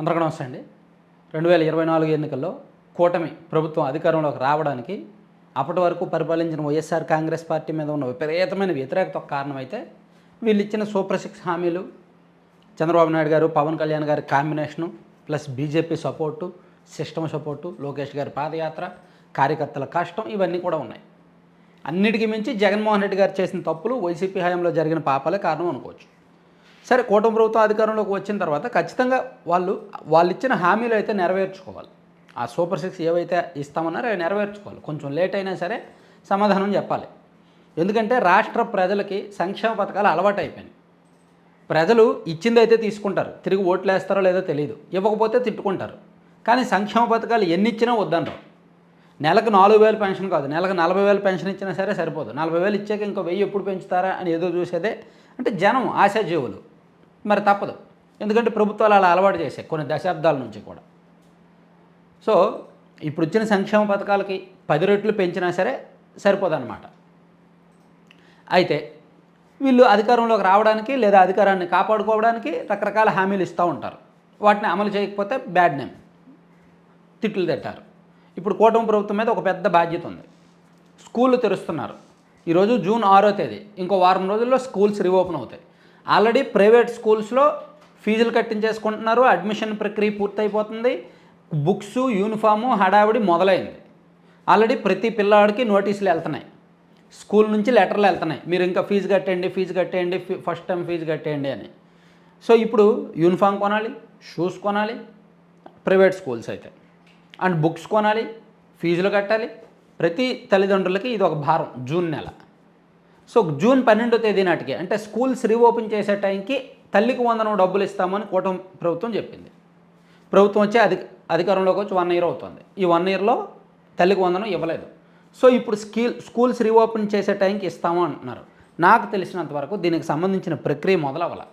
అందరికీ నమస్తే అండి. రెండు వేల ఇరవై నాలుగు ఎన్నికల్లో కూటమి ప్రభుత్వం అధికారంలోకి రావడానికి అప్పటి వరకు పరిపాలించిన వైఎస్ఆర్ కాంగ్రెస్ పార్టీ మీద ఉన్న విపరీతమైన వ్యతిరేకత ఒక కారణమైతే వీళ్ళు ఇచ్చిన సూపర్ సిక్స్ హామీలు చంద్రబాబు నాయుడు గారు పవన్ కళ్యాణ్ గారి combination plus BJP support system support Lokesh గారి పాదయాత్ర కార్యకర్తల కష్టం ఇవన్నీ కూడా ఉన్నాయి. అన్నిటికీ మించి జగన్మోహన్ రెడ్డి గారు చేసిన తప్పులు వైసీపీ హయాంలో జరిగిన పాపాలే కారణం అనుకోవచ్చు. సరే కూటమి ప్రభుత్వం అధికారంలోకి వచ్చిన తర్వాత ఖచ్చితంగా వాళ్ళు వాళ్ళు ఇచ్చిన హామీలు అయితే నెరవేర్చుకోవాలి. ఆ సూపర్ సిక్స్ ఏవైతే ఇస్తామన్నారో అవి నెరవేర్చుకోవాలి. కొంచెం లేట్ అయినా సరే సమాధానం చెప్పాలి. ఎందుకంటే రాష్ట్ర ప్రజలకి సంక్షేమ పథకాలు అలవాటు అయిపోయినాయి ప్రజలు ఇచ్చింది అయితే తీసుకుంటారు. తిరిగి ఓట్లు వేస్తారో లేదో తెలియదు ఇవ్వకపోతే తిట్టుకుంటారు. కానీ సంక్షేమ పథకాలు ఎన్ని ఇచ్చినా వద్దనరు. నెలకు నాలుగు వేలు పెన్షన్ కాదు. నెలకు నలభై వేలు పెన్షన్ ఇచ్చినా సరే సరిపోదు. నలభై వేలు ఇచ్చాక ఇంకో వెయ్యి ఎప్పుడు పెంచుతారా అని ఏదో చూసేదే అంటే జనం ఆశాజీవులు. మరి తప్పదు. ఎందుకంటే ప్రభుత్వాలు అలా అలవాటు చేశాయి కొన్ని దశాబ్దాల నుంచి కూడా. సో ఇప్పుడు వచ్చిన సంక్షేమ పథకాలకి పది రెట్లు పెంచినా సరే సరిపోదన్నమాట. అయితే వీళ్ళు అధికారంలోకి రావడానికి లేదా అధికారాన్ని కాపాడుకోవడానికి రకరకాల హామీలు ఇస్తూ ఉంటారు. వాటిని అమలు చేయకపోతే బ్యాడ్ నేమ్. తిట్లు తిట్టారు. ఇప్పుడు కూటమి ప్రభుత్వం మీద ఒక పెద్ద బాధ్యత ఉంది. స్కూళ్ళు తెరుస్తున్నారు. ఈరోజు జూన్ ఆరో తేదీ. ఇంకో వారం రోజుల్లో స్కూల్స్ రీఓపెన్ అవుతాయి. ఆల్రెడీ ప్రైవేట్ స్కూల్స్లో ఫీజులు కట్టించేసుకుంటున్నారు అడ్మిషన్ ప్రక్రియ పూర్తయిపోతుంది బుక్స్ యూనిఫాము హడావిడి మొదలైంది. ఆల్రెడీ ప్రతి పిల్లాడికి నోటీసులు వెళ్తున్నాయి. స్కూల్ నుంచి లెటర్లు వెళ్తున్నాయి. మీరు ఇంకా ఫీజు కట్టేయండి ఫీజు కట్టేయండి ఫీ- ఫస్ట్ టైం ఫీజు కట్టేయండి అని. సో ఇప్పుడు యూనిఫామ్ కొనాలి షూస్ కొనాలి ప్రైవేట్ స్కూల్స్ అయితే. అండ్ బుక్స్ కొనాలి ఫీజులు కట్టాలి. ప్రతి తల్లిదండ్రులకి ఇది ఒక భారం జూన్ నెల. సో జూన్ పన్నెండో తేదీ నాటికి అంటే స్కూల్స్ రీఓపెన్ చేసే టైంకి తల్లికి వందనం డబ్బులు ఇస్తామని కూటమి ప్రభుత్వం చెప్పింది. ప్రభుత్వం వచ్చి అధి అధికారంలోకి వచ్చి వన్ ఇయర్ అవుతుంది. ఈ వన్ ఇయర్లో తల్లికి వందనం ఇవ్వలేదు. సో ఇప్పుడు స్కీల్ స్కూల్స్ రీఓపెన్ చేసే టైంకి ఇస్తాము అంటున్నారు. నాకు తెలిసినంత వరకు దీనికి సంబంధించిన ప్రక్రియ మొదలవ్వాల.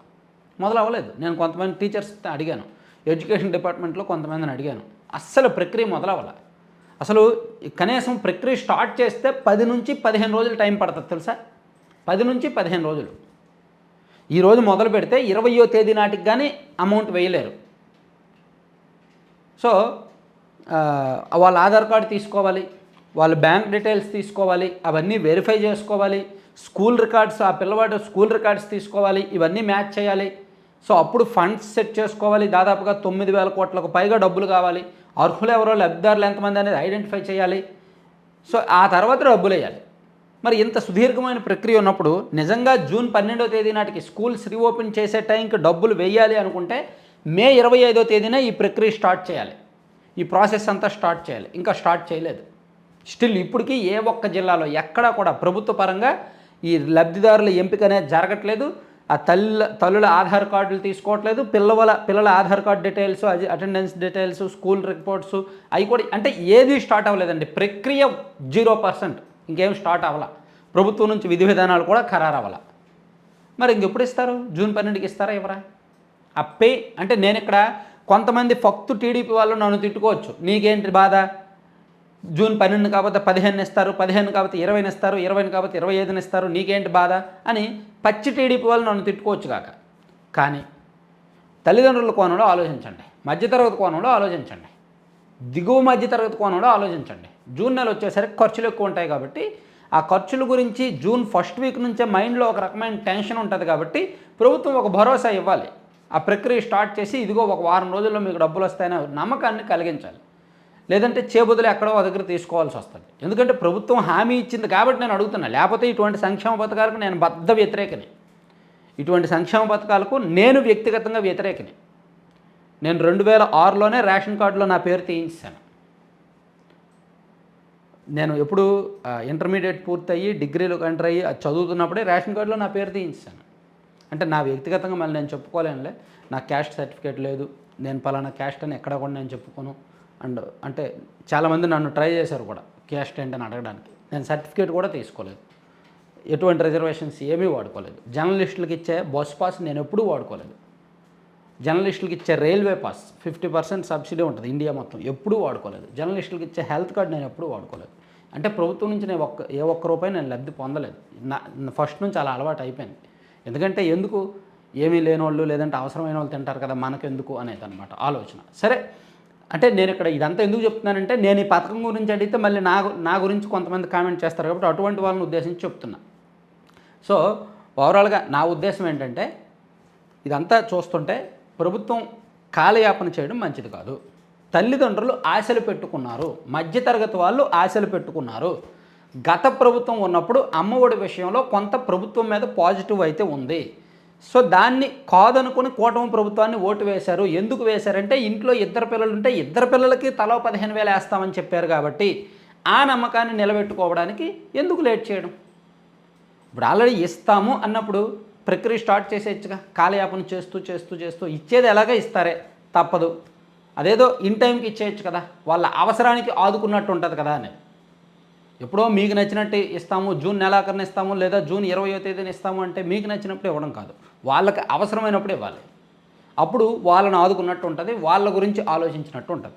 మొదలవ్వలేదు. నేను కొంతమంది టీచర్స్ అడిగాను. ఎడ్యుకేషన్ డిపార్ట్మెంట్లో కొంతమందిని అడిగాను. అస్సలు ప్రక్రియ మొదలవ్వాల. అసలు కనీసం ప్రక్రియ స్టార్ట్ చేస్తే పది నుంచి పదిహేను రోజులు టైం పడుతుంది తెలుసా? పది నుంచి పదిహేను రోజులు. ఈరోజు మొదలు పెడితే ఇరవయో తేదీ నాటికి కానీ అమౌంట్ వేయలేరు. సో వాళ్ళ ఆధార్ కార్డు తీసుకోవాలి వాళ్ళ బ్యాంక్ డీటెయిల్స్ తీసుకోవాలి అవన్నీ వెరిఫై చేసుకోవాలి స్కూల్ రికార్డ్స్ ఆ పిల్లవాడు స్కూల్ రికార్డ్స్ తీసుకోవాలి ఇవన్నీ మ్యాచ్ చేయాలి. సో అప్పుడు ఫండ్స్ సెట్ చేసుకోవాలి దాదాపుగా తొమ్మిది వేల కోట్లకు పైగా డబ్బులు కావాలి. అర్హులు ఎవరో లబ్ధిదారులు ఎంతమంది అనేది ఐడెంటిఫై చేయాలి. సో ఆ తర్వాత డబ్బులు వేయాలి. మరి ఇంత సుదీర్ఘమైన ప్రక్రియ ఉన్నప్పుడు నిజంగా జూన్ పన్నెండో తేదీ నాటికి స్కూల్స్ రీఓపెన్ చేసే టైంకి డబ్బులు వేయాలి అనుకుంటే మే ఇరవై ఐదో తేదీన ఈ ప్రక్రియ స్టార్ట్ చేయాలి. ఈ ప్రాసెస్ అంతా స్టార్ట్ చేయాలి. ఇంకా స్టార్ట్ చేయలేదు. స్టిల్ ఇప్పటికీ ఏ ఒక్క జిల్లాలో ఎక్కడా కూడా ప్రభుత్వ పరంగా ఈ లబ్ధిదారుల ఎంపిక అనేది జరగట్లేదు. ఆ తల్లి తల్లుల ఆధార్ కార్డులు తీసుకోవట్లేదు. పిల్లల పిల్లల Aadhaar card details attendance details school reports అవి కూడా అంటే ఏది స్టార్ట్ అవ్వలేదండి. ప్రక్రియ జీరో పర్సెంట్. ఇంకేం స్టార్ట్ అవ్వాల. ప్రభుత్వం నుంచి విధి విధానాలు కూడా ఖరారు అవ్వాల మరి ఇంకెప్పుడు ఇస్తారు? జూన్ పన్నెండుకి ఇస్తారా ఇవ్వరా అప్పే అంటే నేను ఇక్కడ కొంతమంది ఫక్తు టీడీపీ వాళ్ళు నన్ను తిట్టుకోవచ్చు. నీకేంటి బాధ? జూన్ పన్నెండు కాకపోతే పదిహేను ఇస్తారు పదిహేను కాకపోతే ఇరవైని ఇస్తారు ఇరవైని కాకపోతే ఇరవై ఐదుని ఇస్తారు నీకేంటి బాధ? అని పచ్చి టీడీపీ వాళ్ళు నన్ను తిట్టుకోవచ్చు కాక. కానీ తల్లిదండ్రుల కోణంలో ఆలోచించండి. మధ్యతరగతి కోణంలో ఆలోచించండి. దిగువ మధ్యతరగతి కోణంలో ఆలోచించండి. జూన్ నెల వచ్చేసరికి ఖర్చులు ఎక్కువ ఉంటాయి కాబట్టి ఆ ఖర్చుల గురించి జూన్ ఫస్ట్ వీక్ నుంచే మైండ్లో ఒక రకమైన టెన్షన్ ఉంటుంది కాబట్టి ప్రభుత్వం ఒక భరోసా ఇవ్వాలి. ఆ ప్రక్రియ స్టార్ట్ చేసి ఇదిగో ఒక వారం రోజుల్లో మీకు డబ్బులు వస్తాయనే నమ్మకాన్ని కలిగించాలి. లేదంటే చేబుదులు ఎక్కడో దగ్గర తీసుకోవాల్సి వస్తుంది. ఎందుకంటే ప్రభుత్వం హామీ ఇచ్చింది కాబట్టి నేను అడుగుతున్నా. లేకపోతే ఇటువంటి సంక్షేమ పథకాలకు నేను బద్ద వ్యతిరేకని. ఇటువంటి సంక్షేమ పథకాలకు నేను వ్యక్తిగతంగా వ్యతిరేకని. నేను రెండు వేల ఆరులోనే రేషన్ కార్డులో నా పేరు తీయించాను నేను ఎప్పుడు ఇంటర్మీడియట్ పూర్తయ్యి డిగ్రీలో ఎంటర్ అయ్యి అది చదువుతున్నప్పుడే రేషన్ కార్డులో నా పేరు తీయించాను అంటే నా వ్యక్తిగతంగా మళ్ళీ నేను చెప్పుకోలేనులే. నా క్యాస్ట్ సర్టిఫికేట్ లేదు. నేను పలానా క్యాస్ట్ అని ఎక్కడ కూడా నేను చెప్పుకోను. అండ్ అంటే చాలామంది నన్ను ట్రై చేశారు కూడా క్యాస్ట్ ఏంటని అడగడానికి. నేను సర్టిఫికేట్ కూడా తీసుకోలేదు. ఎటువంటి రిజర్వేషన్స్ ఏమీ వాడుకోలేదు. జర్నలిస్టులకు ఇచ్చే బస్ పాస్ నేను ఎప్పుడూ వాడుకోలేదు. జర్నలిస్టులకు ఇచ్చే railway pass fifty percent subsidy ఉంటుంది ఇండియా మొత్తం. ఎప్పుడూ వాడుకోలేదు. జర్నలిస్టులకు ఇచ్చే హెల్త్ కార్డు నేను ఎప్పుడూ వాడుకోలేదు. అంటే ప్రభుత్వం నుంచి నేను ఒక్క ఏ ఒక్క రూపాయి నేను లబ్ధి పొందలేదు. నా ఫస్ట్ నుంచి అలా అలవాటు అయిపోయింది. ఎందుకంటే ఎందుకు ఏమీ లేని వాళ్ళు లేదంటే అవసరమైన వాళ్ళు తింటారు కదా మనకెందుకు అనేది అనమాట ఆలోచన. సరే అంటే నేను ఇక్కడ ఇదంతా ఎందుకు చెప్తున్నానంటే నేను ఈ పథకం గురించి అడిగితే మళ్ళీ నా నా గురించి కొంతమంది కామెంట్ చేస్తారు కాబట్టి అటువంటి వాళ్ళని ఉద్దేశించి చెప్తున్నా. సో ఓవరాల్గా నా ఉద్దేశం ఏంటంటే ఇదంతా చూస్తుంటే ప్రభుత్వం కాలయాపన చేయడం మంచిది కాదు. తల్లిదండ్రులు ఆశలు పెట్టుకున్నారు. మధ్యతరగతి వాళ్ళు ఆశలు పెట్టుకున్నారు. గత ప్రభుత్వం ఉన్నప్పుడు అమ్మఒడి విషయంలో కొంత ప్రభుత్వం మీద పాజిటివ్ అయితే ఉంది. సో దాన్ని కాదనుకుని కూటమి ప్రభుత్వాన్ని ఓటు వేశారు. ఎందుకు వేశారంటే ఇంట్లో ఇద్దరు పిల్లలు ఉంటే ఇద్దరు పిల్లలకి తలో పదిహేను వేలు వేస్తామని చెప్పారు కాబట్టి ఆ నమ్మకాన్ని నిలబెట్టుకోవడానికి ఎందుకు లేట్ చేయడం? ఇప్పుడు ఆల్రెడీ ఇస్తాము అన్నప్పుడు ప్రక్రియ స్టార్ట్ చేసేయచ్చుగా. కాలయాపన చేస్తూ చేస్తూ చేస్తూ. ఇచ్చేది ఎలాగ ఇస్తారే. తప్పదు. అదేదో ఇన్ టైంకి ఇచ్చేయచ్చు కదా. వాళ్ళ అవసరానికి ఆదుకున్నట్టు ఉంటుంది కదా అని. ఎప్పుడో మీకు నచ్చినట్టు ఇస్తాము. జూన్ నెలాఖరిని ఇస్తాము. లేదా జూన్ ఇరవయో తేదీని ఇస్తాము అంటే మీకు నచ్చినప్పుడు ఇవ్వడం కాదు. వాళ్ళకి అవసరమైనప్పుడు ఇవ్వాలి. అప్పుడు వాళ్ళని ఆదుకున్నట్టు ఉంటుంది. వాళ్ళ గురించి ఆలోచించినట్టు ఉంటుంది.